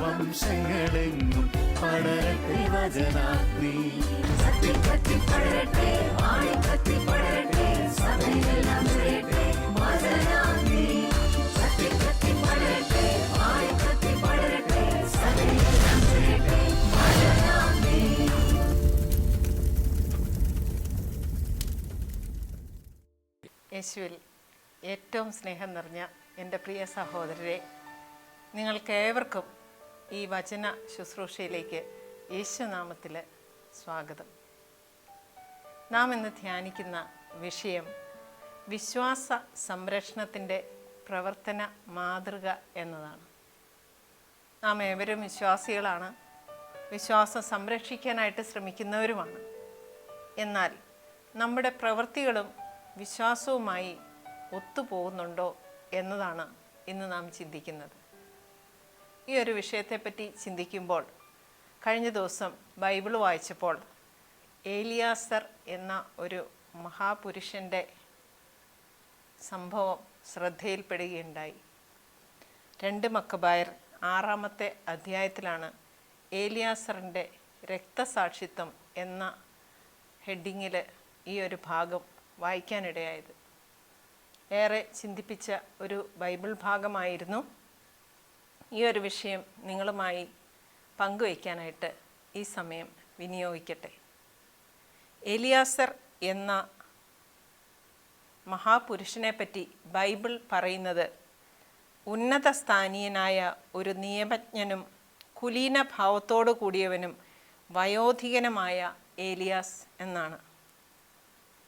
വംശങ്ങളെങ്ങും പടരട്ടെ വചനാഗ്നി. സത്യം കത്തി പടരട്ടെ വാണി കത്തി പടരട്ടെ സഭയെല്ലാം നിറയട്ടെ വചനാഗ്നി സത്യം കത്തി പടരട്ടെ വാണി കത്തി പടരട്ടെ സഭയെല്ലാം നിറയട്ടെ യേശുവിൽ ഏറ്റവും സ്നേഹം നിറഞ്ഞ എന്റെ പ്രിയ സഹോദരരെ നിങ്ങൾക്കേവർക്കും ഈ വചന ശുശ്രൂഷയിലേക്ക് യേശുനാമത്തിൽ സ്വാഗതം. നാം ഇന്ന് ധ്യാനിക്കുന്ന വിഷയം വിശ്വാസ സംരക്ഷണത്തിന്റെ പ്രവർത്തന മാതൃക എന്നതാണ്. നാം ഏവരും വിശ്വാസികളാണ്. വിശ്വാസം സംരക്ഷിക്കാനായിട്ട് ശ്രമിക്കുന്നവരുമാണ്. എന്നാൽ നമ്മുടെ പ്രവൃത്തികളും വിശ്വാസവുമായി ഒത്തുപോകുന്നുണ്ടോ എന്നതാണ് ഇന്ന് നാം ചിന്തിക്കുന്നത്. ഈ ഒരു വിഷയത്തെപ്പറ്റി ചിന്തിക്കുമ്പോൾ കഴിഞ്ഞ ദിവസം ബൈബിൾ വായിച്ചപ്പോൾ ഏലിയാസർ എന്ന ഒരു മഹാപുരുഷന്റെ സംഭവം ശ്രദ്ധയിൽപ്പെടുകയുണ്ടായി. രണ്ട് മക്കബായർ ആറാമത്തെ അധ്യായത്തിലാണ് ഏലിയാസറിന്റെ രക്തസാക്ഷിത്വം എന്ന ഹെഡിങ്ങിൽ ഈ ഒരു ഭാഗം വായിക്കാനിടയായത്. ഏറെ ചിന്തിപ്പിച്ച ഒരു ബൈബിൾ ഭാഗമായിരുന്നു ഈ ഒരു വിഷയം നിങ്ങളുമായി പങ്കുവയ്ക്കാനായിട്ട് ഈ സമയം വിനിയോഗിക്കട്ടെ. എലിയാസർ എന്ന മഹാപുരുഷനെപ്പറ്റി ബൈബിൾ പറയുന്നത് ഉന്നത സ്ഥാനീയനായ ഒരു നിയമജ്ഞനും കുലീന ഭാവത്തോടു കൂടിയവനും വയോധികനുമായ ഏലിയാസ് എന്നാണ്.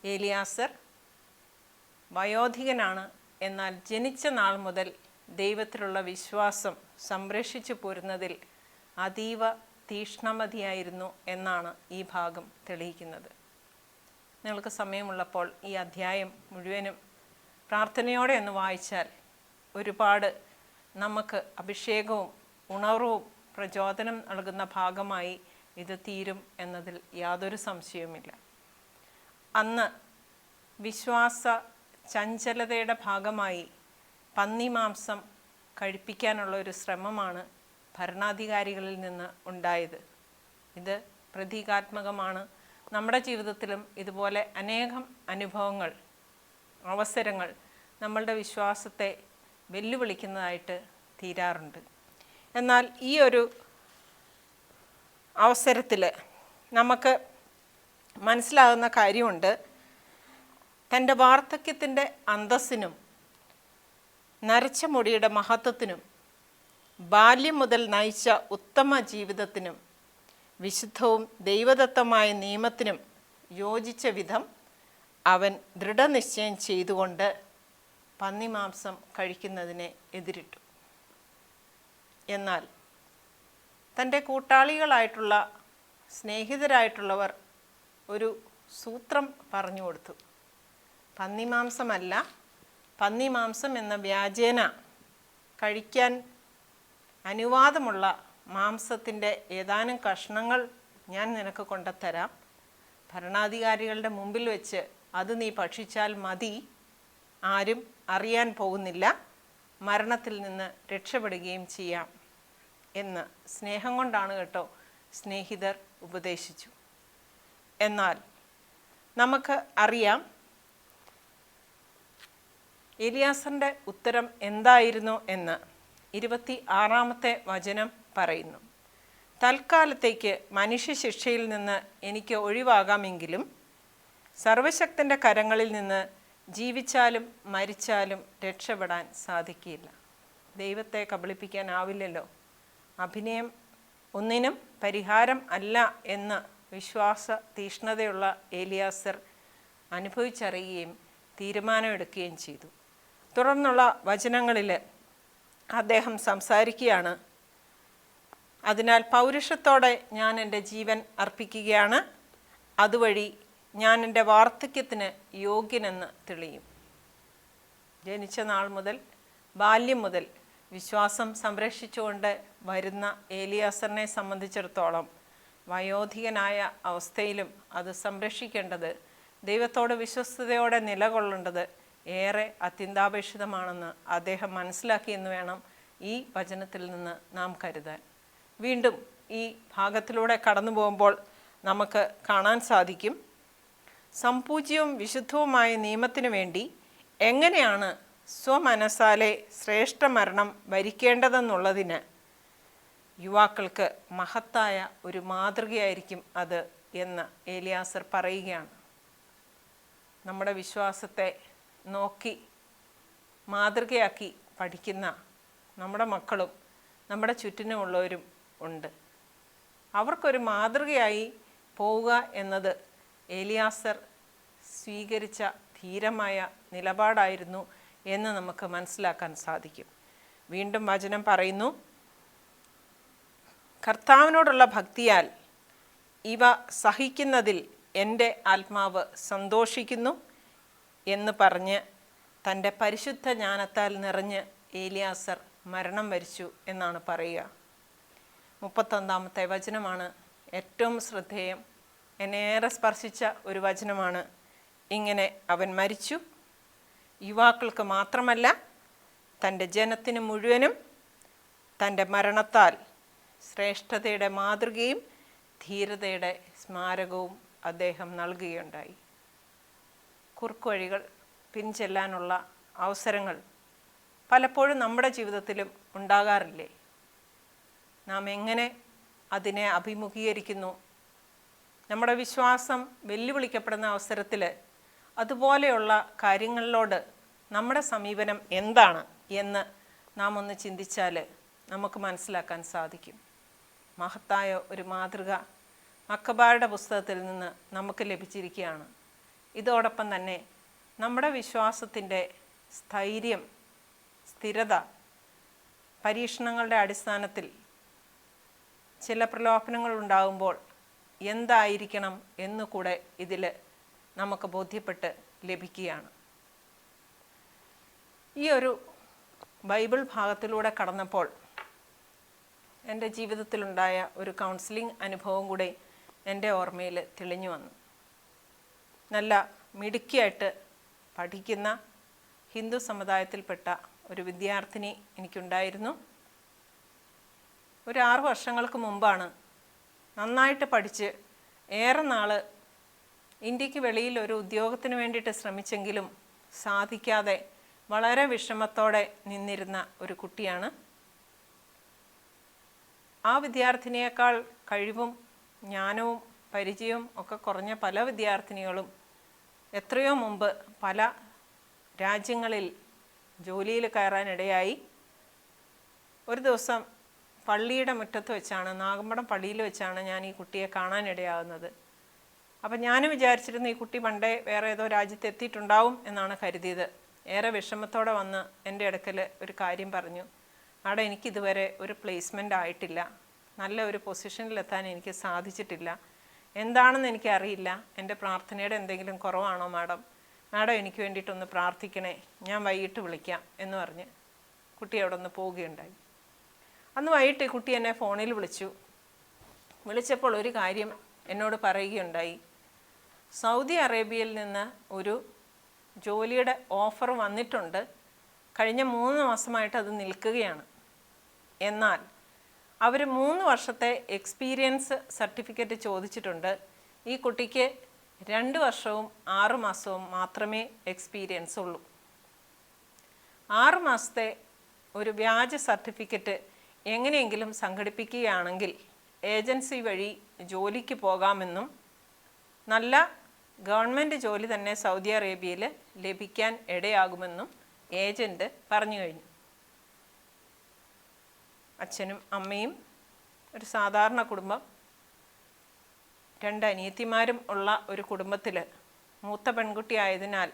ഏലിയാസർ വയോധികനാണ് എന്നാൽ ജനിച്ച നാൾ മുതൽ ദൈവത്തിലുള്ള വിശ്വാസം സംരക്ഷിച്ചു പോരുന്നതിൽ അതീവ തീക്ഷ്ണമതിയായിരുന്നു എന്നാണ് ഈ ഭാഗം തെളിയിക്കുന്നത്. നിങ്ങൾക്ക് സമയമുള്ളപ്പോൾ ഈ അധ്യായം മുഴുവനും പ്രാർത്ഥനയോടെ ഒന്ന് വായിച്ചാൽ ഒരുപാട് നമുക്ക് അഭിഷേകവും ഉണർവും പ്രചോദനം നൽകുന്ന ഭാഗമായി ഇത് തീരും എന്നതിൽ യാതൊരു സംശയവുമില്ല. അന്ന് വിശ്വാസ ചഞ്ചലതയുടെ ഭാഗമായി പന്നിമാംസം കഴിപ്പിക്കാനുള്ള ഒരു ശ്രമമാണ് ഭരണാധികാരികളിൽ നിന്ന് ഉണ്ടായത്. ഇത് പ്രതീകാത്മകമാണ്. നമ്മുടെ ജീവിതത്തിലും ഇതുപോലെ അനേകം അനുഭവങ്ങൾ അവസരങ്ങൾ നമ്മളുടെ വിശ്വാസത്തെ വെല്ലുവിളിക്കുന്നതായിട്ട് തീരാറുണ്ട്. എന്നാൽ ഈ ഒരു അവസരത്തിൽ നമുക്ക് മനസ്സിലാകുന്ന കാര്യമുണ്ട്. തന്റെ വാർദ്ധക്യത്തിന്റെ അന്തസ്സിനും നരച്ച മുടിയുടെ മഹത്വത്തിനും ബാല്യം മുതൽ നയിച്ച ഉത്തമ ജീവിതത്തിനും വിശുദ്ധവും ദൈവദത്തമായ നിയമത്തിനും യോജിച്ച വിധം അവൻ ദൃഢനിശ്ചയം ചെയ്തുകൊണ്ട് പന്നിമാംസം കഴിക്കുന്നതിനെ എതിരിട്ടു. എന്നാൽ തന്റെ കൂട്ടാളികളായിട്ടുള്ള സ്നേഹിതരായിട്ടുള്ളവർ ഒരു സൂത്രം പറഞ്ഞു കൊടുത്തു. പന്നിമാംസമല്ല പന്നിമാംസം എന്ന വ്യാജേന കഴിക്കാൻ അനുവാദമുള്ള മാംസത്തിന്റെ ഏതാനും കഷ്ണങ്ങൾ ഞാൻ നിനക്ക് കൊണ്ടുത്തരാം. ഭരണാധികാരികളുടെ മുമ്പിൽ വെച്ച് അത് നീ ഭക്ഷിച്ചാൽ മതി. ആരും അറിയാൻ പോകുന്നില്ല. മരണത്തിൽ നിന്ന് രക്ഷപ്പെടുകയും ചെയ്യാം എന്ന് സ്നേഹം കൊണ്ടാണ് കേട്ടോ സ്നേഹിതർ ഉപദേശിച്ചു. എന്നാൽ നമുക്ക് അറിയാം എലിയാസറിന്റെ ഉത്തരം എന്തായിരുന്നു എന്ന് ഇരുപത്തി ആറാമത്തെ വചനം പറയുന്നു. തൽക്കാലത്തേക്ക് മനുഷ്യ ശിക്ഷയിൽ നിന്ന് എനിക്ക് ഒഴിവാകാമെങ്കിലും സർവശക്തന്റെ കരങ്ങളിൽ നിന്ന് ജീവിച്ചാലും മരിച്ചാലും രക്ഷപ്പെടാൻ സാധിക്കില്ല. ദൈവത്തെ കബളിപ്പിക്കാനാവില്ലല്ലോ. അഭിനയം ഒന്നിനും പരിഹാരം അല്ല എന്ന് വിശ്വാസ തീഷ്ണതയുള്ള ഏലിയാസർ അനുഭവിച്ചറിയുകയും തീരുമാനമെടുക്കുകയും ചെയ്തു. തുടർന്നുള്ള വചനങ്ങളിൽ അദ്ദേഹം സംസാരിക്കുകയാണ്. അതിനാൽ പൗരുഷത്തോടെ ഞാൻ എന്റെ ജീവൻ അർപ്പിക്കുകയാണ്. അതുവഴി ഞാൻ എന്റെ വാർദ്ധക്യത്തിന് യോഗ്യനെന്ന് തെളിയും. ജനിച്ച നാൾ മുതൽ ബാല്യം മുതൽ വിശ്വാസം സംരക്ഷിച്ചുകൊണ്ട് വരുന്ന ഏലിയാസറിനെ സംബന്ധിച്ചിടത്തോളം വയോധികനായ അവസ്ഥയിലും അത് സംരക്ഷിക്കേണ്ടത് ദൈവത്തോട് വിശ്വസ്തയോടെ നിലകൊള്ളേണ്ടത് ഏറെ അത്യന്താപേക്ഷിതമാണെന്ന് അദ്ദേഹം മനസ്സിലാക്കിയെന്ന് വേണം ഈ വചനത്തിൽ നിന്ന് നാം കരുതാൻ. വീണ്ടും ഈ ഭാഗത്തിലൂടെ കടന്നു പോകുമ്പോൾ നമുക്ക് കാണാൻ സാധിക്കും സംപൂജ്യവും വിശുദ്ധവുമായ നിയമത്തിനു വേണ്ടി എങ്ങനെയാണ് സ്വമനസാലെ ശ്രേഷ്ഠ മരണം വരിക്കേണ്ടതെന്നുള്ളതിന് യുവാക്കൾക്ക് മഹത്തായ ഒരു മാതൃകയായിരിക്കും അത് എന്ന് ഏലിയാസർ പറയുകയാണ്. നമ്മുടെ വിശ്വാസത്തെ നോക്കി മാതൃകയാക്കി പഠിക്കുന്ന നമ്മുടെ മക്കളും നമ്മുടെ ചുറ്റിനുമുള്ളവരും ഉണ്ട്. അവർക്കൊരു മാതൃകയായി പോവുക എന്നത് ഏലിയാസർ സ്വീകരിച്ച ധീരമായ നിലപാടായിരുന്നു എന്ന് നമുക്ക് മനസ്സിലാക്കാൻ സാധിക്കും. വീണ്ടും വചനം പറയുന്നു കർത്താവിനോടുള്ള ഭക്തിയാൽ ഇവ സഹിക്കുന്നതിൽ എന്റെ ആത്മാവ് സന്തോഷിക്കുന്നു. എന്ന് പറഞ്ഞ് തന്റെ പരിശുദ്ധ ജ്ഞാനത്താൽ നിറഞ്ഞ് ഏലിയാസർ മരണം വരിച്ചു എന്നാണ് പറയുക. മുപ്പത്തൊന്നാമത്തെ വചനമാണ് ഏറ്റവും ശ്രദ്ധേയം. എന്നെ ഏറെ സ്പർശിച്ച ഒരു വചനമാണ് ഇങ്ങനെ അവൻ മരിച്ചു. യുവാക്കൾക്ക് മാത്രമല്ല തന്റെ ജനത്തിന് മുഴുവനും തന്റെ മരണത്താൽ ശ്രേഷ്ഠതയുടെ മാതൃകയും ധീരതയുടെ സ്മാരകവും അദ്ദേഹം നൽകുകയുണ്ടായി. കുറുക്കുവഴികൾ പിൻചെല്ലാനുള്ള അവസരങ്ങൾ പലപ്പോഴും നമ്മുടെ ജീവിതത്തിലും ഉണ്ടാകാറില്ലേ? നാം എങ്ങനെ അതിനെ അഭിമുഖീകരിക്കുന്നു? നമ്മുടെ വിശ്വാസം വെല്ലുവിളിക്കപ്പെടുന്ന അവസരത്തിൽ അതുപോലെയുള്ള കാര്യങ്ങളിലോട് നമ്മുടെ സമീപനം എന്താണ് എന്ന് നാം ഒന്ന് ചിന്തിച്ചാൽ നമുക്ക് മനസ്സിലാക്കാൻ സാധിക്കും. മഹത്തായ ഒരു മാതൃക മക്കബാരുടെ പുസ്തകത്തിൽ നിന്ന് നമുക്ക് ലഭിച്ചിരിക്കുകയാണ്. ഇതോടൊപ്പം തന്നെ നമ്മുടെ വിശ്വാസത്തിന്റെ സ്ഥൈര്യം സ്ഥിരത പരീക്ഷണങ്ങളുടെ അടിസ്ഥാനത്തിൽ ചില പ്രലോഭനങ്ങൾ ഉണ്ടാകുമ്പോൾ എന്തായിരിക്കണം എന്നുകൂടെ ഇതിൽ നമുക്ക് ബോധ്യപ്പെട്ട് ലഭിക്കുകയാണ്. ഈ ഒരു ബൈബിൾ ഭാഗത്തിലൂടെ കടന്നപ്പോൾ എന്റെ ജീവിതത്തിലുണ്ടായ ഒരു കൗൺസിലിംഗ് അനുഭവം കൂടെ എന്റെ ഓർമ്മയിൽ തെളിഞ്ഞു വന്നു. നല്ല മിടുക്കിയായിട്ട് പഠിക്കുന്ന ഹിന്ദു സമുദായത്തിൽപ്പെട്ട ഒരു വിദ്യാർത്ഥിനി എനിക്കുണ്ടായിരുന്നു. ഒരു ആറു വർഷങ്ങൾക്ക് മുമ്പാണ് നന്നായിട്ട് പഠിച്ച് ഏറെ നാൾ ഇന്ത്യയ്ക്ക് വെളിയിൽ ഒരു ഉദ്യോഗത്തിന് വേണ്ടിയിട്ട് ശ്രമിച്ചെങ്കിലും സാധിക്കാതെ വളരെ വിഷമത്തോടെ നിന്നിരുന്ന ഒരു കുട്ടിയാണ്. ആ വിദ്യാർത്ഥിനിയേക്കാൾ കഴിവും ജ്ഞാനവും പരിചയവും ഒക്കെ കുറഞ്ഞ പല വിദ്യാർത്ഥിനികളും എത്രയോ മുമ്പ് പല രാജ്യങ്ങളിൽ ജോലിയിൽ കയറാനിടയായി. ഒരു ദിവസം പള്ളിയുടെ മുറ്റത്ത് വെച്ചാണ് നാഗമ്പടം പള്ളിയിൽ വെച്ചാണ് ഞാൻ ഈ കുട്ടിയെ കാണാനിടയാകുന്നത് അപ്പം ഞാനും വിചാരിച്ചിരുന്നു ഈ കുട്ടി പണ്ടേ വേറെ ഏതോ രാജ്യത്ത് എത്തിയിട്ടുണ്ടാവും എന്നാണ് കരുതിയത്. ഏറെ വിഷമത്തോടെ വന്ന് എന്റെ അടുക്കൽ ഒരു കാര്യം പറഞ്ഞു അവിടെ എനിക്കിതുവരെ ഒരു പ്ലേസ്മെന്റ് ആയിട്ടില്ല. നല്ല ഒരു പൊസിഷനിലെത്താൻ എനിക്ക് സാധിച്ചിട്ടില്ല. എന്താണെന്ന് എനിക്കറിയില്ല. എന്റെ പ്രാർത്ഥനയുടെ എന്തെങ്കിലും കുറവാണോ മാഡം? മാഡം എനിക്ക് വേണ്ടിയിട്ടൊന്ന് പ്രാർത്ഥിക്കണേ. ഞാൻ വൈകിട്ട് വിളിക്കാം എന്ന് പറഞ്ഞ് കുട്ടി അവിടെ ഒന്ന് പോവുകയുണ്ടായി. അന്ന് വൈകിട്ട് കുട്ടി എന്നെ ഫോണിൽ വിളിച്ചു. വിളിച്ചപ്പോൾ ഒരു കാര്യം എന്നോട് പറയുകയുണ്ടായി. സൗദി അറേബ്യയിൽ നിന്ന് ഒരു ജോലിയുടെ ഓഫർ വന്നിട്ടുണ്ട്. കഴിഞ്ഞ മൂന്ന് മാസമായിട്ട് അത് നിൽക്കുകയാണ്. എന്നാൽ അവർ മൂന്ന് വർഷത്തെ എക്സ്പീരിയൻസ് സർട്ടിഫിക്കറ്റ് ചോദിച്ചിട്ടുണ്ട്. ഈ കുട്ടിക്ക് രണ്ട് വർഷവും ആറുമാസവും മാത്രമേ എക്സ്പീരിയൻസ് ഉള്ളൂ. ആറുമാസത്തെ ഒരു വ്യാജ സർട്ടിഫിക്കറ്റ് എങ്ങനെയെങ്കിലും സംഘടിപ്പിക്കുകയാണെങ്കിൽ ഏജൻസി വഴി ജോലിക്ക് പോകാമെന്നും നല്ല ഗവൺമെന്റ് ജോലി തന്നെ സൗദി അറേബ്യയിൽ ലഭിക്കാൻ ഇടയാകുമെന്നും ഏജന്റ് പറഞ്ഞു കഴിഞ്ഞു. അച്ഛനും അമ്മയും ഒരു സാധാരണ കുടുംബം. രണ്ട് അനിയത്തിമാരും ഉള്ള ഒരു കുടുംബത്തിൽ മൂത്ത പെൺകുട്ടി ആയതിനാൽ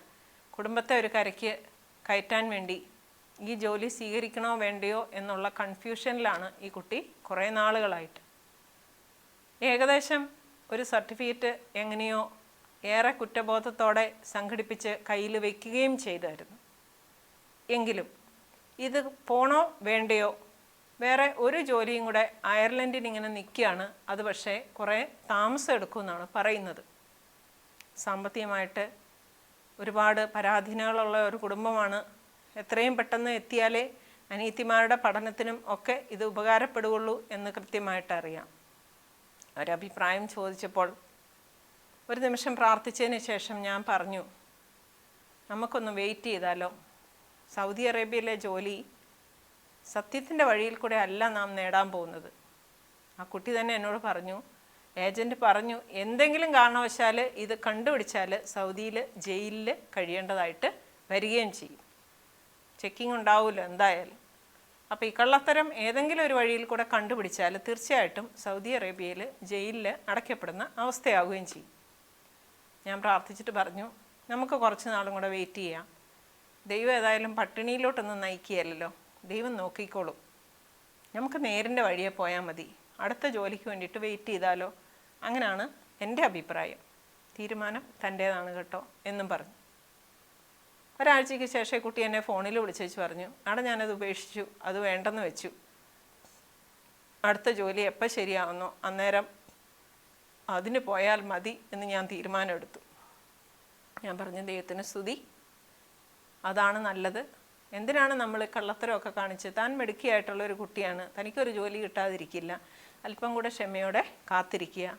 കുടുംബത്തെ ഒരു കരയ്ക്ക് കയറ്റാൻ വേണ്ടി ഈ ജോലി സ്വീകരിക്കണോ വേണ്ടയോ എന്നുള്ള കൺഫ്യൂഷനിലാണ് ഈ കുട്ടി കുറേ നാളുകളായിട്ട്. ഏകദേശം ഒരു സർട്ടിഫിക്കറ്റ് എങ്ങനെയോ ഏറെ കുറ്റബോധത്തോടെ സംഘടിപ്പിച്ച് കയ്യിൽ വയ്ക്കുകയും ചെയ്തായിരുന്നു. എങ്കിലും ഇത് പോണോ വേണ്ടയോ വേറെ ഒരു ജോലിയും കൂടെ അയർലൻഡിൽ ഇങ്ങനെ നിൽക്കുകയാണ്. അത് പക്ഷേ കുറേ താമസം എടുക്കുമെന്നാണ് പറയുന്നത്. സാമ്പത്തികമായിട്ട് ഒരുപാട് പരാധീനകളുള്ള ഒരു കുടുംബമാണ്. എത്രയും പെട്ടെന്ന് എത്തിയാലേ അനീതിമാരുടെ പഠനത്തിനും ഒക്കെ ഇത് ഉപകാരപ്പെടുകയുള്ളൂ എന്ന് കൃത്യമായിട്ട് അറിയാം. ഒരഭിപ്രായം ചോദിച്ചപ്പോൾ ഒരു നിമിഷം പ്രാർത്ഥിച്ചതിന് ശേഷം ഞാൻ പറഞ്ഞു നമുക്കൊന്ന് വെയിറ്റ് ചെയ്താലോ? സൗദി അറേബ്യയിലെ ജോലി സത്യത്തിന്റെ വഴിയിൽ കൂടെ അല്ല നാം നേടാൻ പോകുന്നത്. ആ കുട്ടി തന്നെ എന്നോട് പറഞ്ഞു ഏജന്റ് പറഞ്ഞു എന്തെങ്കിലും കാരണവശാൽ ഇത് കണ്ടുപിടിച്ചാൽ സൗദിയിൽ ജയിലിൽ കഴിയേണ്ടതായിട്ട് വരികയും ചെയ്യും. ചെക്കിംഗ് ഉണ്ടാവില്ല എന്തായാലും. അപ്പോൾ ഈ കള്ളത്തരം ഏതെങ്കിലും ഒരു വഴിയിൽ കൂടെ കണ്ടുപിടിച്ചാൽ തീർച്ചയായിട്ടും സൗദി അറേബ്യയിൽ ജയിലിൽ അടയ്ക്കപ്പെടുന്ന അവസ്ഥയാവുകയും ചെയ്യും. ഞാൻ പ്രാർത്ഥിച്ചിട്ട് പറഞ്ഞു നമുക്ക് കുറച്ച് നാളും കൂടെ വെയിറ്റ് ചെയ്യാം. ദൈവം ഏതായാലും പട്ടിണിയിലോട്ടൊന്നും നയിക്കുകയല്ലോ ദൈവം നോക്കിക്കോളും. നമുക്ക് നേരിന്റെ വഴിയെ പോയാൽ മതി. അടുത്ത ജോലിക്ക് വേണ്ടിയിട്ട് വെയിറ്റ് ചെയ്താലോ? അങ്ങനെയാണ് എന്റെ അഭിപ്രായം. തീരുമാനം തന്റേതാണ് കേട്ടോ എന്നും പറഞ്ഞു. ഒരാഴ്ചയ്ക്ക് ശേഷം കുട്ടി എന്നെ ഫോണിൽ വിളിച്ചു വെച്ച് പറഞ്ഞു അവിടെ ഞാനത് ഉപേക്ഷിച്ചു. അത് വേണ്ടെന്ന് വെച്ചു. അടുത്ത ജോലി എപ്പോൾ ശരിയാവുന്നോ? അന്നേരം അതിന് പോയാൽ മതി എന്ന് ഞാൻ തീരുമാനമെടുത്തു. ഞാൻ പറഞ്ഞു ദൈവത്തിന് സ്തുതി. അതാണ് നല്ലത്. എന്തിനാണ് നമ്മൾ കള്ളത്തരമൊക്കെ കാണിച്ച്? താൻ മെടുക്കിയായിട്ടുള്ള ഒരു കുട്ടിയാണ്. തനിക്കൊരു ജോലി കിട്ടാതിരിക്കില്ല. അല്പം കൂടെ ക്ഷമയോടെ കാത്തിരിക്കുക.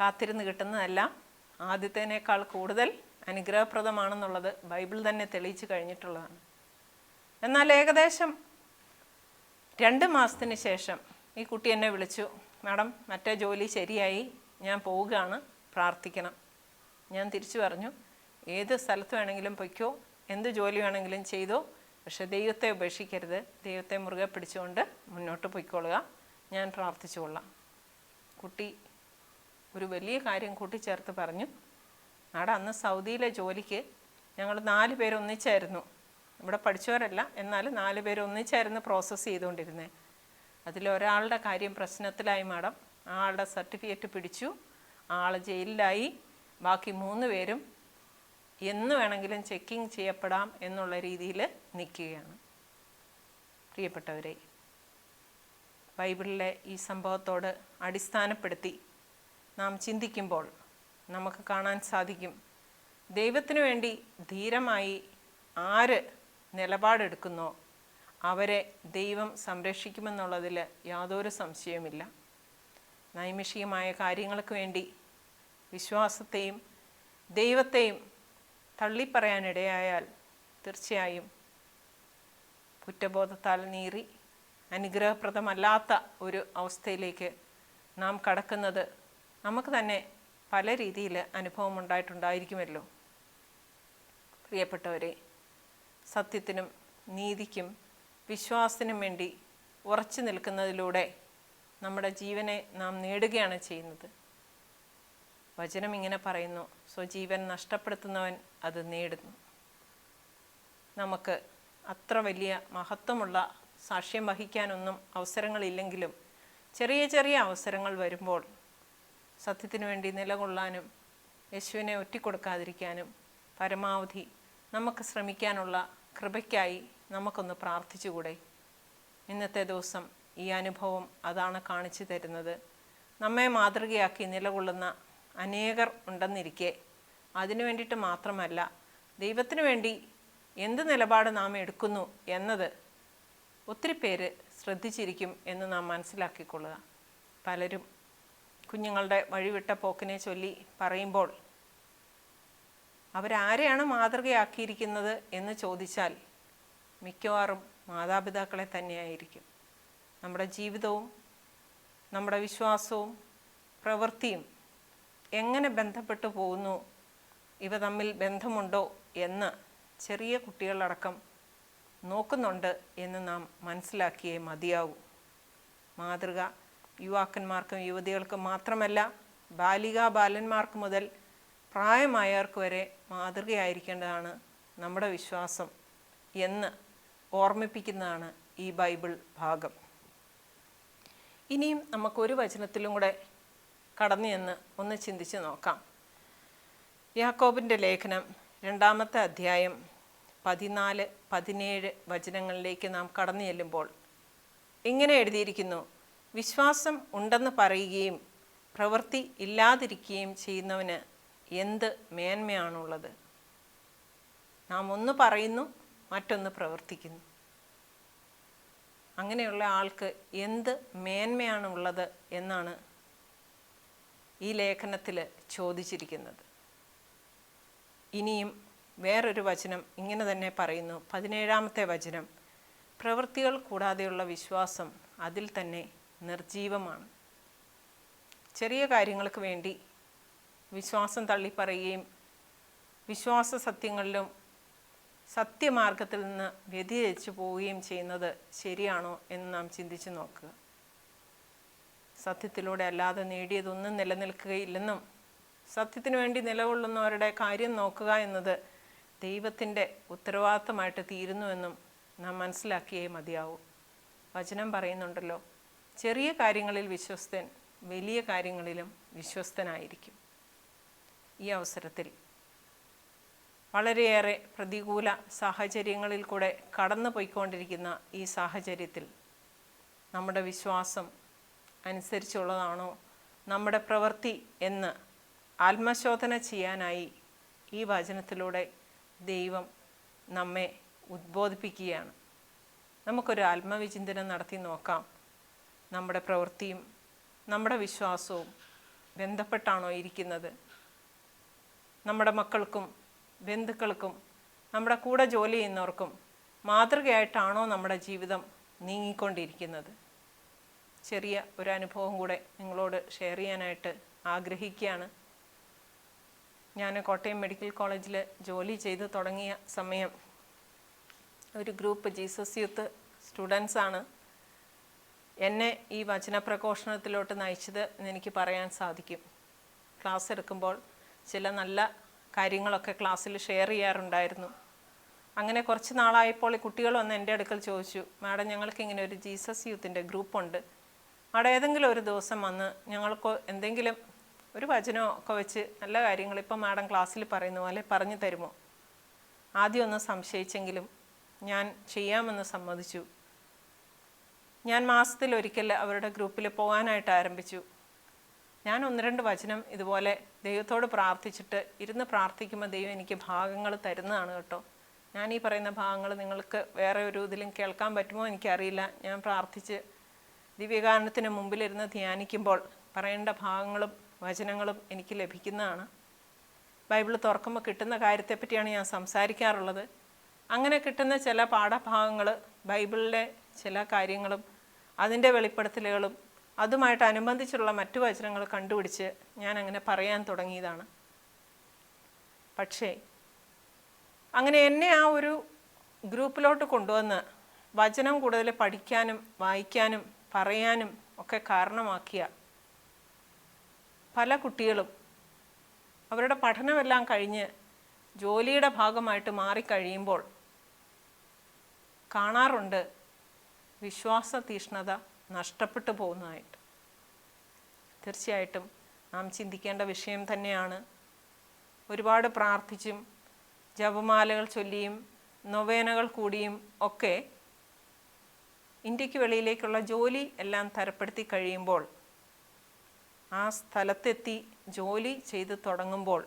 കാത്തിരുന്ന് കിട്ടുന്നതെല്ലാം ആദ്യത്തേനേക്കാൾ കൂടുതൽ അനുഗ്രഹപ്രദമാണെന്നുള്ളത് ബൈബിൾ തന്നെ തെളിയിച്ചു കഴിഞ്ഞിട്ടുള്ളതാണ്. എന്നാൽ ഏകദേശം രണ്ട് മാസത്തിന് ശേഷം ഈ കുട്ടി എന്നെ വിളിച്ചു മാഡം മറ്റേ ജോലി ശരിയായി. ഞാൻ പോവുകയാണ്. പ്രാർത്ഥിക്കണം. ഞാൻ തിരിച്ചു പറഞ്ഞു ഏത് സ്ഥലത്ത് വേണമെങ്കിലും പൊയ്ക്കോ? എന്ത് ജോലി വേണമെങ്കിലും ചെയ്തോ? പക്ഷെ ദൈവത്തെ ഉപേക്ഷിക്കരുത്. ദൈവത്തെ മുറുകെ പിടിച്ചുകൊണ്ട് മുന്നോട്ട് പൊയ്ക്കൊള്ളുക. ഞാൻ പ്രാർത്ഥിച്ചുകൊള്ളാം കുട്ടി ഒരു വലിയ കാര്യം കൂട്ടിച്ചേർത്ത് പറഞ്ഞു. അവിടെ അന്ന് സൗദിയിലെ ജോലിക്ക് ഞങ്ങൾ നാല് പേര് ഒന്നിച്ചായിരുന്നു. ഇവിടെ പഠിച്ചവരല്ല എന്നാൽ നാല് പേര് ഒന്നിച്ചായിരുന്നു പ്രോസസ്സ് ചെയ്തുകൊണ്ടിരുന്നത് അതിലൊരാളുടെ കാര്യം പ്രശ്നത്തിലായി മാഡം. ആളുടെ സർട്ടിഫിക്കറ്റ് പിടിച്ചു. ആൾ ജയിലിലായി. ബാക്കി മൂന്ന് പേരും എന്ന് വേണമെങ്കിലും ചെക്കിംഗ് ചെയ്യപ്പെടാം എന്നുള്ള രീതിയിൽ നിൽക്കുകയാണ്. പ്രിയപ്പെട്ടവരെ ബൈബിളിലെ ഈ സംഭവത്തോട് അടിസ്ഥാനപ്പെടുത്തി നാം ചിന്തിക്കുമ്പോൾ നമുക്ക് കാണാൻ സാധിക്കും ദൈവത്തിനു വേണ്ടി ധീരമായി ആര് നിലപാടെടുക്കുന്നോ അവരെ ദൈവം സംരക്ഷിക്കുമെന്നുള്ളതിൽ യാതൊരു സംശയവുമില്ല. നൈമിഷികമായ കാര്യങ്ങൾക്ക് വേണ്ടി വിശ്വാസത്തെയും ദൈവത്തെയും തള്ളിപ്പറയാനിടയായാൽ തീർച്ചയായും കുറ്റബോധത്താൽ നീറി അനുഗ്രഹപ്രദമല്ലാത്ത ഒരു അവസ്ഥയിലേക്ക് നാം കടക്കുന്നത് നമുക്ക് തന്നെ പല രീതിയിൽ അനുഭവം ഉണ്ടായിട്ടുണ്ടായിരിക്കുമല്ലോ പ്രിയപ്പെട്ടവരെ സത്യത്തിനും നീതിക്കും വിശ്വാസത്തിനും വേണ്ടി ഉറച്ചു നിൽക്കുന്നതിലൂടെ നമ്മുടെ ജീവനെ നാം നേടുകയാണ് ചെയ്യുന്നത്. വചനം ഇങ്ങനെ പറയുന്നു സ്വജീവൻ നഷ്ടപ്പെടുത്തുന്നവൻ അത് നേടുന്നു. നമുക്ക് അത്ര വലിയ മഹത്വമുള്ള സാക്ഷ്യം വഹിക്കാനൊന്നും അവസരങ്ങളില്ലെങ്കിലും ചെറിയ ചെറിയ അവസരങ്ങൾ വരുമ്പോൾ സത്യത്തിനു വേണ്ടി നിലകൊള്ളാനും യേശുവിനെ ഒറ്റിക്കൊടുക്കാതിരിക്കാനും പരമാവധി നമുക്ക് ശ്രമിക്കാനുള്ള കൃപയ്ക്കായി നമുക്കൊന്ന് പ്രാർത്ഥിച്ചുകൂടെ? ഇന്നത്തെ ദിവസം ഈ അനുഭവം അതാണ് കാണിച്ചു തരുന്നത്. നമ്മെ മാതൃകയാക്കി നിലകൊള്ളുന്ന അനേകർ ഉണ്ടെന്നിരിക്കെ. അതിനു വേണ്ടിയിട്ട് മാത്രമല്ല ദൈവത്തിനു വേണ്ടി എന്ത് നിലപാട് നാം എടുക്കുന്നു എന്നത് ഒത്തിരി പേര് ശ്രദ്ധിച്ചിരിക്കും എന്ന് നാം മനസ്സിലാക്കിക്കൊള്ളുക. പലരും കുഞ്ഞുങ്ങളുടെ വഴിവിട്ട പോക്കിനെ ചൊല്ലി പറയുമ്പോൾ അവരാരെയാണ് മാതൃകയാക്കിയിരിക്കുന്നത് എന്ന് ചോദിച്ചാൽ മിക്കവാറും മാതാപിതാക്കളെ തന്നെയായിരിക്കും. നമ്മുടെ ജീവിതവും നമ്മുടെ വിശ്വാസവും പ്രവൃത്തിയും എങ്ങനെ ബന്ധപ്പെട്ടു പോകുന്നു? ഇവ തമ്മിൽ ബന്ധമുണ്ടോ എന്ന് ചെറിയ കുട്ടികളടക്കം നോക്കുന്നുണ്ട് എന്ന് നാം മനസ്സിലാക്കിയേ മതിയാവൂ. മാതൃക യുവാക്കന്മാർക്കും യുവതികൾക്കും മാത്രമല്ല ബാലികാ ബാലന്മാർക്ക് മുതൽ പ്രായമായവർക്ക് വരെ മാതൃകയായിരിക്കേണ്ടതാണ് നമ്മുടെ വിശ്വാസം എന്ന് ഓർമ്മിപ്പിക്കുന്നതാണ് ഈ ബൈബിൾ ഭാഗം. ഇനിയും നമുക്കൊരു വചനത്തിലും കൂടെ കടന്നു എന്ന് ഒന്ന് ചിന്തിച്ച് നോക്കാം. യാക്കോബിന്റെ ലേഖനം രണ്ടാമത്തെ അധ്യായം പതിനാല് പതിനേഴ് വചനങ്ങളിലേക്ക് നാം കടന്നു ചെല്ലുമ്പോൾ ഇങ്ങനെ എഴുതിയിരിക്കുന്നു വിശ്വാസം ഉണ്ടെന്ന് പറയുകയും പ്രവൃത്തി ഇല്ലാതിരിക്കുകയും ചെയ്യുന്നവന് എന്ത് മേന്മയാണുള്ളത്? നാം ഒന്ന് പറയുന്നു മറ്റൊന്ന് പ്രവർത്തിക്കുന്നു. അങ്ങനെയുള്ള ആൾക്ക് എന്ത് മേന്മയാണുള്ളത് എന്നാണ് ഈ ലേഖനത്തിൽ ചോദിച്ചിരിക്കുന്നത്. ഇനിയും വേറൊരു വചനം ഇങ്ങനെ തന്നെ പറയുന്നു. പതിനേഴാമത്തെ വചനം പ്രവൃത്തികൾ കൂടാതെയുള്ള വിശ്വാസം അതിൽ തന്നെ നിർജീവമാണ്. ചെറിയ കാര്യങ്ങൾക്ക് വേണ്ടി വിശ്വാസം തള്ളിപ്പറയുകയും വിശ്വാസ സത്യങ്ങളിലും സത്യമാർഗത്തിൽ നിന്ന് വ്യതിചരിച്ചു പോവുകയും ചെയ്യുന്നത് ശരിയാണോ എന്ന് നാം ചിന്തിച്ചു നോക്കുക. സത്യത്തിലൂടെ അല്ലാതെ നേടിയതൊന്നും നിലനിൽക്കുകയില്ലെന്നും സത്യത്തിനു വേണ്ടി നിലകൊള്ളുന്നവരുടെ കാര്യം നോക്കുക എന്നത് ദൈവത്തിന്റെ ഉത്തരവാദിത്തമായിട്ട് തീരുന്നുവെന്നും നാം മനസ്സിലാക്കിയേ മതിയാവൂ. വചനം പറയുന്നുണ്ടല്ലോ ചെറിയ കാര്യങ്ങളിൽ വിശ്വസ്തൻ വലിയ കാര്യങ്ങളിലും വിശ്വസ്തനായിരിക്കും. ഈ അവസരത്തിൽ വളരെയേറെ പ്രതികൂല സാഹചര്യങ്ങളിൽ കൂടെ കടന്നു പോയിക്കൊണ്ടിരിക്കുന്ന ഈ സാഹചര്യത്തിൽ നമ്മുടെ വിശ്വാസം അനുസരിച്ചുള്ളതാണോ നമ്മുടെ പ്രവൃത്തി എന്ന് ആത്മശോധന ചെയ്യാനായി ഈ വചനത്തിലൂടെ ദൈവം നമ്മെ ഉദ്ബോധിപ്പിക്കുകയാണ്. നമുക്കൊരു ആത്മവിചിന്തനം നടത്തി നോക്കാം. നമ്മുടെ പ്രവൃത്തിയും നമ്മുടെ വിശ്വാസവും ബന്ധപ്പെട്ടാണോ ഇരിക്കുന്നത്? നമ്മുടെ മക്കൾക്കും ബന്ധുക്കൾക്കും നമ്മുടെ കൂടെ ജോലി ചെയ്യുന്നവർക്കും മാതൃകയായിട്ടാണോ നമ്മുടെ ജീവിതം നീങ്ങിക്കൊണ്ടിരിക്കുന്നത്? ചെറിയ ഒരു അനുഭവം കൂടെ നിങ്ങളോട് ഷെയർ ചെയ്യാനായിട്ട് ആഗ്രഹിക്കുകയാണ്. ഞാൻ കോട്ടയം മെഡിക്കൽ കോളേജിൽ ജോലി ചെയ്ത് തുടങ്ങിയ സമയം ഒരു ഗ്രൂപ്പ് ജീസസ് യൂത്ത് സ്റ്റുഡൻസാണ് എന്നെ ഈ വചനപ്രഘോഷണത്തിലോട്ട് നയിച്ചത് എനിക്ക് പറയാൻ സാധിക്കും. ക്ലാസ് എടുക്കുമ്പോൾ ചില നല്ല കാര്യങ്ങളൊക്കെ ക്ലാസ്സിൽ ഷെയർ ചെയ്യാറുണ്ടായിരുന്നു. അങ്ങനെ കുറച്ച് നാളായപ്പോൾ ഈ കുട്ടികൾ വന്ന് എന്റെ അടുക്കൽ ചോദിച്ചു മാഡം ഞങ്ങൾക്ക് ഇങ്ങനെ ഒരു ജീസസ് യൂത്തിന്റെ ഗ്രൂപ്പുണ്ട്. അവിടെ ഏതെങ്കിലും ഒരു ദിവസം വന്ന് ഞങ്ങൾക്ക് എന്തെങ്കിലും ഒരു വചനമോ ഒക്കെ വെച്ച് നല്ല കാര്യങ്ങൾ ഇപ്പം മാഡം ക്ലാസ്സിൽ പറയുന്ന പോലെ പറഞ്ഞു തരുമോ? ആദ്യം ഒന്ന് സംശയിച്ചെങ്കിലും ഞാൻ ചെയ്യാമെന്ന് സമ്മതിച്ചു. ഞാൻ മാസത്തിൽ ഒരിക്കൽ അവരുടെ ഗ്രൂപ്പിൽ പോകാനായിട്ട് ആരംഭിച്ചു. ഞാൻ ഒന്ന് രണ്ട് വചനം ഇതുപോലെ ദൈവത്തോട് പ്രാർത്ഥിച്ചിട്ട് ഇരുന്ന് പ്രാർത്ഥിക്കുമ്പോൾ ദൈവം എനിക്ക് ഭാഗങ്ങൾ തരുന്നതാണ് കേട്ടോ. ഞാൻ ഈ പറയുന്ന ഭാഗങ്ങൾ നിങ്ങൾക്ക് വേറെ ഒരു ഇതിലും കേൾക്കാൻ പറ്റുമോ എനിക്കറിയില്ല. ഞാൻ പ്രാർത്ഥിച്ച് ദിവ്യകാരണത്തിന് മുമ്പിലിരുന്ന് ധ്യാനിക്കുമ്പോൾ പറയേണ്ട ഭാഗങ്ങളും വചനങ്ങളും എനിക്ക് ലഭിക്കുന്നതാണ്. ബൈബിൾ തുറക്കുമ്പോൾ കിട്ടുന്ന കാര്യത്തെപ്പറ്റിയാണ് ഞാൻ സംസാരിക്കാറുള്ളത്. അങ്ങനെ കിട്ടുന്ന ചില പാഠഭാഗങ്ങൾ ബൈബിളിലെ ചില കാര്യങ്ങളും അതിന്റെ വെളിപ്പെടുത്തലുകളും അതുമായിട്ട് അനുബന്ധിച്ചുള്ള മറ്റു വചനങ്ങൾ കണ്ടുപിടിച്ച് ഞാൻ അങ്ങനെ പറയാൻ തുടങ്ങിയതാണ്. പക്ഷേ അങ്ങനെ എന്നെ ആ ഒരു ഗ്രൂപ്പിലോട്ട് കൊണ്ടുവന്ന് വചനം കൂടുതൽ പഠിക്കാനും വായിക്കാനും പറയാനും ഒക്കെ കാരണമാക്കിയ പല കുട്ടികളും അവരുടെ പഠനമെല്ലാം കഴിഞ്ഞ് ജോലിയുടെ ഭാഗമായിട്ട് മാറിക്കഴിയുമ്പോൾ കാണാറുണ്ട് വിശ്വാസ തീഷ്ണത നഷ്ടപ്പെട്ടു പോകുന്നതായിട്ട്. തീർച്ചയായിട്ടും നാം ചിന്തിക്കേണ്ട വിഷയം തന്നെയാണ്. ഒരുപാട് പ്രാർത്ഥിച്ചും ജപമാലകൾ ചൊല്ലിയും നൊവേനകൾ കൂടിയും ഒക്കെ ഇന്ത്യയ്ക്ക് വെളിയിലേക്കുള്ള ജോലി എല്ലാം തരപ്പെടുത്തി കഴിയുമ്പോൾ ആ സ്ഥലത്തെത്തി ജോലി ചെയ്ത് തുടങ്ങുമ്പോൾ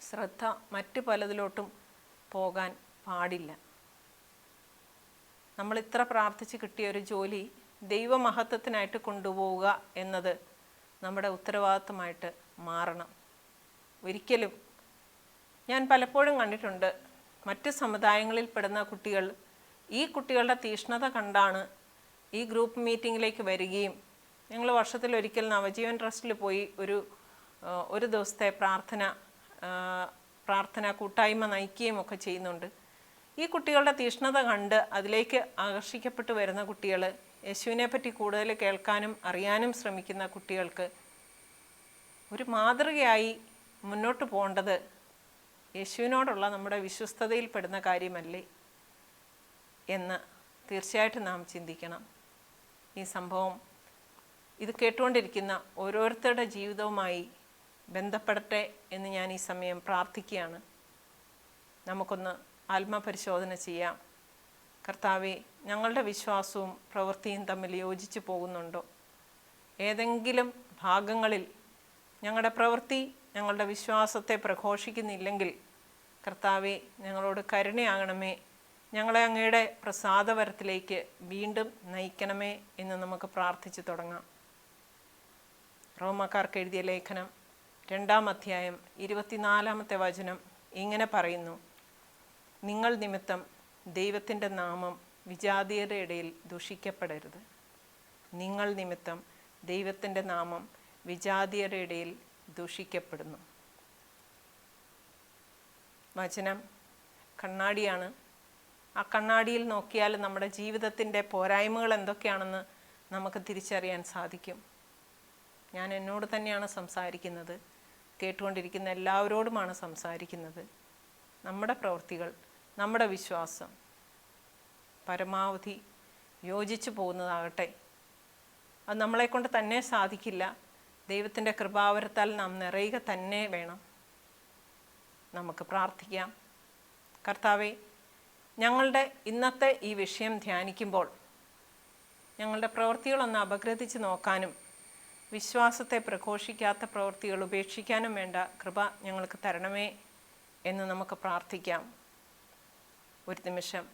ശ്രദ്ധ മറ്റു പലതിലോട്ടും പോകാൻ പാടില്ല. നമ്മൾ ഇത്ര പ്രാർത്ഥിച്ച് കിട്ടിയ ഒരു ജോലി ദൈവമഹത്വത്തിനായിട്ട് കൊണ്ടുപോവുക എന്നത് നമ്മുടെ ഉത്തരവാദിത്വമായിട്ട് മാറണം. ഒരിക്കലും ഞാൻ പലപ്പോഴും കണ്ടിട്ടുണ്ട് മറ്റ് സമുദായങ്ങളിൽ പെടുന്ന കുട്ടികൾ ഈ കുട്ടികളുടെ തീഷ്ണത കണ്ടാണ് ഈ ഗ്രൂപ്പ് മീറ്റിങ്ങിലേക്ക് വരികയും ഞങ്ങൾ വർഷത്തിൽ ഒരിക്കൽ നവജീവൻ ട്രസ്റ്റിൽ പോയി ഒരു ഒരു ദിവസത്തെ പ്രാർത്ഥന പ്രാർത്ഥന കൂട്ടായ്മ നയിക്കുകയും ഒക്കെ ചെയ്യുന്നുണ്ട്. ഈ കുട്ടികളുടെ തീഷ്ണത കണ്ട് അതിലേക്ക് ആകർഷിക്കപ്പെട്ടു വരുന്ന കുട്ടികൾ യേശുവിനെ പറ്റി കൂടുതൽ കേൾക്കാനും അറിയാനും ശ്രമിക്കുന്ന കുട്ടികൾക്ക് ഒരു മാതൃകയായി മുന്നോട്ട് പോകേണ്ടത് യേശുവിനോടുള്ള നമ്മുടെ വിശ്വസ്തതയിൽപ്പെടുന്ന കാര്യമല്ലേ? എന്ന് തീർച്ചയായിട്ടും നാം ചിന്തിക്കണം. ഈ സംഭവം ഇത് കേട്ടുകൊണ്ടിരിക്കുന്ന ഓരോരുത്തരുടെ ജീവിതവുമായി ബന്ധപ്പെടട്ടെ എന്ന് ഞാൻ ഈ സമയം പ്രാർത്ഥിക്കുകയാണ്. നമുക്കൊന്ന് ആത്മപരിശോധന ചെയ്യാം. കർത്താവെ ഞങ്ങളുടെ വിശ്വാസവും പ്രവൃത്തിയും തമ്മിൽ യോജിച്ചു പോകുന്നുണ്ടോ? ഏതെങ്കിലും ഭാഗങ്ങളിൽ ഞങ്ങളുടെ പ്രവൃത്തി ഞങ്ങളുടെ വിശ്വാസത്തെ പ്രഘോഷിക്കുന്നില്ലെങ്കിൽ കർത്താവെ ഞങ്ങളോട് കരുണയാകണമേ ഞങ്ങളെ അങ്ങയുടെ പ്രസാദവരത്തിലേക്ക് വീണ്ടും നയിക്കണമേ എന്ന് നമുക്ക് പ്രാർത്ഥിച്ചു തുടങ്ങാം. റോമക്കാർക്ക് എഴുതിയ ലേഖനം രണ്ടാം അധ്യായം ഇരുപത്തിനാലാമത്തെ വചനം ഇങ്ങനെ പറയുന്നു. നിങ്ങൾ നിമിത്തം ദൈവത്തിന്റെ നാമം വിജാതീയരുടെ ഇടയിൽ ദുഷിക്കപ്പെടരുത്. നിങ്ങൾ നിമിത്തം ദൈവത്തിന്റെ നാമം വിജാതീയരുടെ ഇടയിൽ ദുഷിക്കപ്പെടുന്നു. വചനം കണ്ണാടിയാണ് ആ കണ്ണാടിയിൽ നോക്കിയാൽ നമ്മുടെ ജീവിതത്തിന്റെ പോരായ്മകൾ എന്തൊക്കെയാണെന്ന് നമുക്ക് തിരിച്ചറിയാൻ സാധിക്കും. ഞാൻ എന്നോട് തന്നെയാണ് സംസാരിക്കുന്നത്. കേട്ടുകൊണ്ടിരിക്കുന്ന എല്ലാവരോടുമാണ് സംസാരിക്കുന്നത്. നമ്മുടെ പ്രവൃത്തികൾ നമ്മുടെ വിശ്വാസം പരമാവധി യോജിച്ചു പോകുന്നതാകട്ടെ. അത് നമ്മളെക്കൊണ്ട് തന്നെ സാധിക്കില്ല. ദൈവത്തിന്റെ കൃപാവരത്താൽ നാം നിറയുക തന്നെ വേണം. നമുക്ക് പ്രാർത്ഥിക്കാം. കർത്താവെ ഞങ്ങളുടെ ഇന്നത്തെ ഈ വിഷയം ധ്യാനിക്കുമ്പോൾ ഞങ്ങളുടെ പ്രവൃത്തികളൊന്ന് അപഗ്രഥിച്ച് നോക്കാനും വിശ്വാസത്തെ പ്രഘോഷിക്കാത്ത പ്രവൃത്തികൾ ഉപേക്ഷിക്കാനും വേണ്ട കൃപ ഞങ്ങൾക്ക് തരണമേ എന്ന് നമുക്ക് പ്രാർത്ഥിക്കാം. ഒരു നിമിഷം.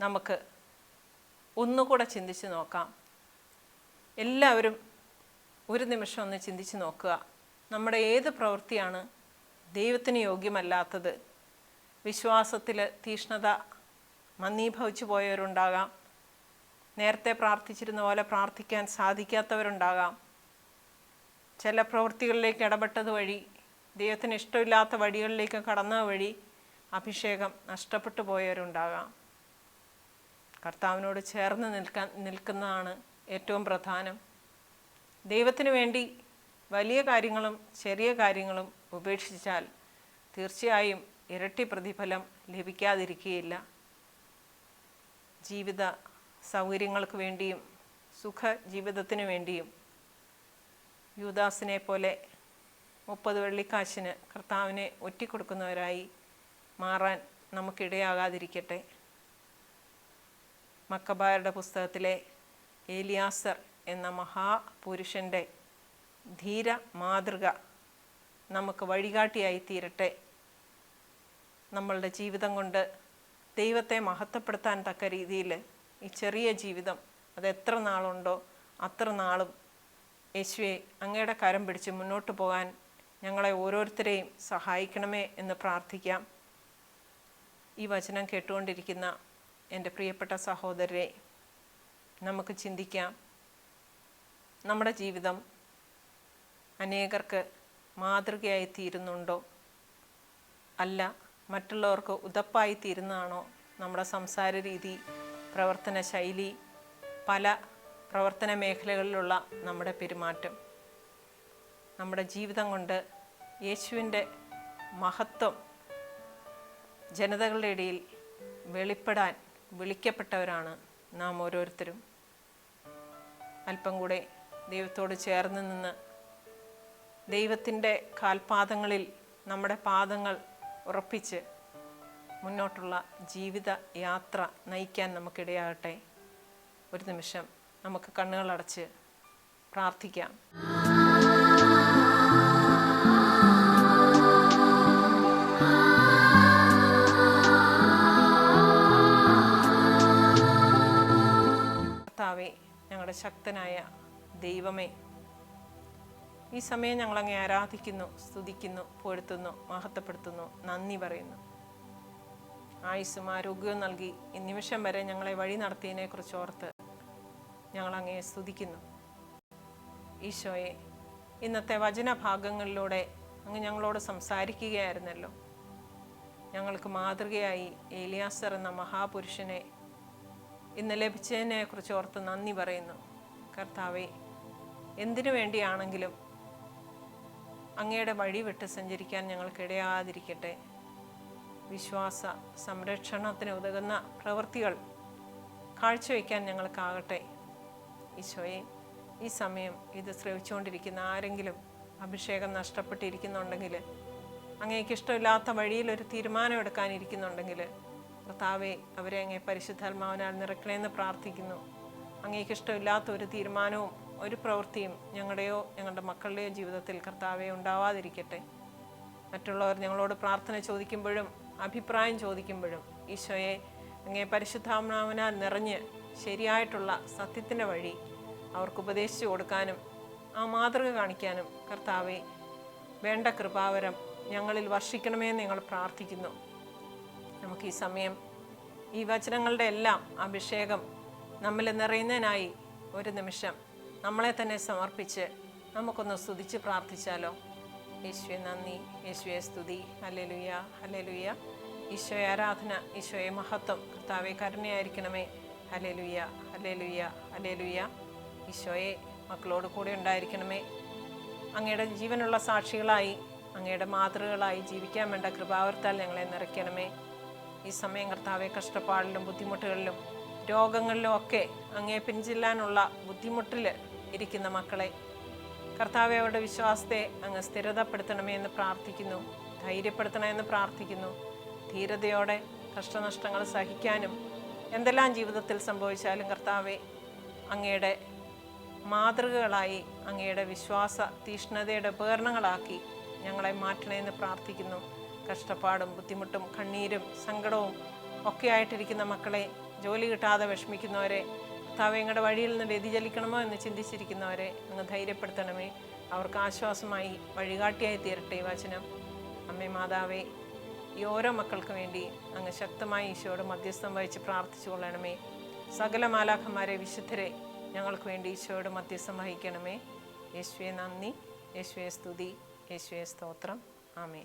നമുക്ക് ഒന്നുകൂടെ ചിന്തിച്ച് നോക്കാം. എല്ലാവരും ഒരു നിമിഷം ഒന്ന് ചിന്തിച്ച് നോക്കുക. നമ്മുടെ ഏത് പ്രവൃത്തിയാണ് ദൈവത്തിന് യോഗ്യമല്ലാത്തത്? വിശ്വാസത്തിൽ തീഷ്ണത മന്ദീഭവിച്ചു പോയവരുണ്ടാകാം. നേരത്തെ പ്രാർത്ഥിച്ചിരുന്ന പോലെ പ്രാർത്ഥിക്കാൻ സാധിക്കാത്തവരുണ്ടാകാം. ചില പ്രവൃത്തികളിലേക്ക് ഇടപെട്ടത് വഴി ദൈവത്തിന് ഇഷ്ടമില്ലാത്ത വഴികളിലേക്ക് കടന്നത് വഴി അഭിഷേകം നഷ്ടപ്പെട്ടു പോയവരുണ്ടാകാം. കർത്താവിനോട് ചേർന്ന് നിൽക്കാൻ നിൽക്കുന്നതാണ് ഏറ്റവും പ്രധാനം. ദൈവത്തിന് വേണ്ടി വലിയ കാര്യങ്ങളും ചെറിയ കാര്യങ്ങളും ഉപേക്ഷിച്ചാൽ തീർച്ചയായും ഇരട്ടി പ്രതിഫലം ലഭിക്കാതിരിക്കുകയില്ല. ജീവിത സൗകര്യങ്ങൾക്ക് വേണ്ടിയും സുഖ ജീവിതത്തിന് വേണ്ടിയും യൂദാസിനെ പോലെ മുപ്പത് വെള്ളിക്കാശിന് കർത്താവിനെ ഒറ്റിക്കൊടുക്കുന്നവരായി മാറാൻ നമുക്കിടയാകാതിരിക്കട്ടെ. മക്കബായരുടെ പുസ്തകത്തിലെ ഏലിയാസർ എന്ന മഹാപുരുഷന്റെ ധീര മാതൃക നമുക്ക് വഴികാട്ടിയായി തീരട്ടെ നമ്മളുടെ ജീവിതം കൊണ്ട് ദൈവത്തെ മഹത്വപ്പെടുത്താൻ തക്ക രീതിയിൽ ഈ ചെറിയ ജീവിതം അത് എത്ര നാളുണ്ടോ അത്ര നാളും യേശുവെ അങ്ങയുടെ കരം പിടിച്ച് മുന്നോട്ട് പോകാൻ ഞങ്ങളെ ഓരോരുത്തരെയും സഹായിക്കണമേ എന്ന് പ്രാർത്ഥിക്കാം. ഈ വചനം കേട്ടുകൊണ്ടിരിക്കുന്ന എന്റെ പ്രിയപ്പെട്ട സഹോദരരെ നമുക്ക് ചിന്തിക്കാം. നമ്മുടെ ജീവിതം അനേകർക്ക് മാതൃകയായി തീരുന്നുണ്ടോ അല്ല മറ്റുള്ളവർക്ക് ഉതപ്പായി തീരുന്നതാണോ നമ്മുടെ സംസാര രീതി പ്രവർത്തന ശൈലി പല പ്രവർത്തന മേഖലകളിലുള്ള നമ്മുടെ പെരുമാറ്റം? നമ്മുടെ ജീവിതം കൊണ്ട് യേശുവിന്റെ മഹത്വം ജനതകളുടെ ഇടയിൽ വെളിപ്പെടാൻ വിളിക്കപ്പെട്ടവരാണ് നാം ഓരോരുത്തരും. അല്പം കൂടെ ദൈവത്തോട് ചേർന്ന് നിന്ന് ദൈവത്തിന്റെ കാൽപാദങ്ങളിൽ നമ്മുടെ പാദങ്ങൾ ഉറപ്പിച്ച് മുന്നോട്ടുള്ള ജീവിത യാത്ര നയിക്കാൻ നമുക്കിടയാകട്ടെ. ഒരു നിമിഷം നമുക്ക് കണ്ണുകളടച്ച് പ്രാർത്ഥിക്കാം. കർത്താവെ ഞങ്ങളുടെ ശക്തനായ ദൈവമേ ഈ സമയം ഞങ്ങളങ്ങെ ആരാധിക്കുന്നു സ്തുതിക്കുന്നു പൊഴുത്തുന്നു മഹത്വപ്പെടുത്തുന്നു നന്ദി പറയുന്നു. ആയുസ്സും ആരോഗ്യവും നൽകി ഈ നിമിഷം വരെ ഞങ്ങളെ വഴി നടത്തിയതിനെക്കുറിച്ച് ഓർത്ത് ഞങ്ങളങ്ങയെ സ്തുതിക്കുന്നു. ഈശോയെ ഇന്നത്തെ വചനഭാഗങ്ങളിലൂടെ അങ്ങ് ഞങ്ങളോട് സംസാരിക്കുകയായിരുന്നല്ലോ. ഞങ്ങൾക്ക് മാതൃകയായി ഏലിയാസർ എന്ന മഹാപുരുഷനെ ഇന്ന് ലഭിച്ചതിനെ കുറിച്ച് ഓർത്ത് നന്ദി പറയുന്നു. കർത്താവെ എന്തിനു വേണ്ടിയാണെങ്കിലും അങ്ങയുടെ വഴി വിട്ട് സഞ്ചരിക്കാൻ ഞങ്ങൾക്കിടയാതിരിക്കട്ടെ. വിശ്വാസ സംരക്ഷണത്തിന് ഉതകുന്ന പ്രവൃത്തികൾ കാഴ്ചവെക്കാൻ ഞങ്ങൾക്കാകട്ടെ. ഈശോയെ ഈ സമയം ഇത് ശ്രവിച്ചുകൊണ്ടിരിക്കുന്ന ആരെങ്കിലും അഭിഷേകം നഷ്ടപ്പെട്ടിരിക്കുന്നുണ്ടെങ്കിൽ അങ്ങേക്ക് ഇഷ്ടമില്ലാത്ത വഴിയിൽ ഒരു തീരുമാനം എടുക്കാനിരിക്കുന്നുണ്ടെങ്കിൽ കർത്താവെ അവരെ അങ്ങേ പരിശുദ്ധാത്മാവിനാൽ നിറക്കണമെന്ന് പ്രാർത്ഥിക്കുന്നു. അങ്ങേക്ക് ഇഷ്ടമില്ലാത്ത ഒരു തീരുമാനവും ഒരു പ്രവൃത്തിയും ഞങ്ങളുടെയോ ഞങ്ങളുടെ മക്കളുടെയോ ജീവിതത്തിൽ കർത്താവെ ഉണ്ടാവാതിരിക്കട്ടെ. മറ്റുള്ളവർ ഞങ്ങളോട് പ്രാർത്ഥന ചോദിക്കുമ്പോഴും അഭിപ്രായം ചോദിക്കുമ്പോഴും ഈശോയെ അങ്ങേ പരിശുദ്ധാത്മാവിനാൽ നിറഞ്ഞ് ശരിയായിട്ടുള്ള സത്യത്തിന്റെ വഴി അവർക്ക് ഉപദേശിച്ചു കൊടുക്കാനും ആ മാതൃക കാണിക്കാനും കർത്താവെ വേണ്ട കൃപാവരം ഞങ്ങളിൽ വർഷിക്കണമേ എന്ന് ഞങ്ങൾ പ്രാർത്ഥിക്കുന്നു. നമുക്ക് ഈ സമയം ഈ വചനങ്ങളുടെ എല്ലാം അഭിഷേകം നമ്മിൽ നിറയുന്നതിനായി ഒരു നിമിഷം നമ്മളെ തന്നെ സമർപ്പിച്ച് നമുക്കൊന്ന് സ്തുതിച്ച് പ്രാർത്ഥിച്ചാലോ? യേശുവെ നന്ദി. യേശുവെ സ്തുതി. Hallelujah hallelujah. ഈശോയെ ആരാധന ഈശോയെ മഹത്വം. കർത്താവെ കരുണയായിരിക്കണമേ. Hallelujah hallelujah hallelujah. ഈശോയെ മക്കളോട് കൂടെ ഉണ്ടായിരിക്കണമേ. അങ്ങയുടെ ജീവനുള്ള സാക്ഷികളായി അങ്ങയുടെ മാതൃകളായി ജീവിക്കാൻ വേണ്ട കൃപാവർത്താൽ ഞങ്ങളെ നിറയ്ക്കണമേ. ഈ സമയം കർത്താവെ കഷ്ടപ്പാടിലും ബുദ്ധിമുട്ടുകളിലും രോഗങ്ങളിലും ഒക്കെ അങ്ങേ പിൻചെല്ലാനുള്ള ബുദ്ധിമുട്ടിൽ ഇരിക്കുന്ന മക്കളെ കർത്താവെ അവരുടെ വിശ്വാസത്തെ അങ്ങ് സ്ഥിരതപ്പെടുത്തണമേ എന്ന് പ്രാർത്ഥിക്കുന്നു ധൈര്യപ്പെടുത്തണമെന്ന് പ്രാർത്ഥിക്കുന്നു. ധീരതയോടെ കഷ്ടനഷ്ടങ്ങൾ സഹിക്കാനും എന്തെല്ലാം ജീവിതത്തിൽ സംഭവിച്ചാലും കർത്താവെ അങ്ങയുടെ മാതൃകകളായി അങ്ങയുടെ വിശ്വാസ തീഷ്ണതയുടെ ഉപകരണങ്ങളാക്കി ഞങ്ങളെ മാറ്റണമെന്ന് പ്രാർത്ഥിക്കുന്നു. കഷ്ടപ്പാടും ബുദ്ധിമുട്ടും കണ്ണീരും സങ്കടവും ഒക്കെ ആയിട്ടിരിക്കുന്ന മക്കളെ ജോലി കിട്ടാതെ വിഷമിക്കുന്നവരെ കർത്താവ് ഞങ്ങളുടെ വഴിയിൽ നിന്ന് വ്യതിചലിക്കണമോ എന്ന് ചിന്തിച്ചിരിക്കുന്നവരെ അങ്ങ് ധൈര്യപ്പെടുത്തണമേ. അവർക്ക് ആശ്വാസമായി വഴികാട്ടിയായി തീരട്ടെ വചനം. അമ്മേ മാതാവേ ഈ ഓരോ മക്കൾക്ക് വേണ്ടി അങ്ങ് ശക്തമായി ഈശോയോട് മധ്യസ്ഥം വഹിച്ച് പ്രാർത്ഥിച്ചു കൊള്ളണമേ. സകല മാലാഖന്മാരെ വിശുദ്ധരെ ഞങ്ങൾക്ക് വേണ്ടി ഈശോയോട് മധ്യസ്ഥം വഹിക്കണമേ. യേശുവെ നന്ദി യേശുവെ സ്തുതി യേശുവെ സ്തോത്രം. ആമേ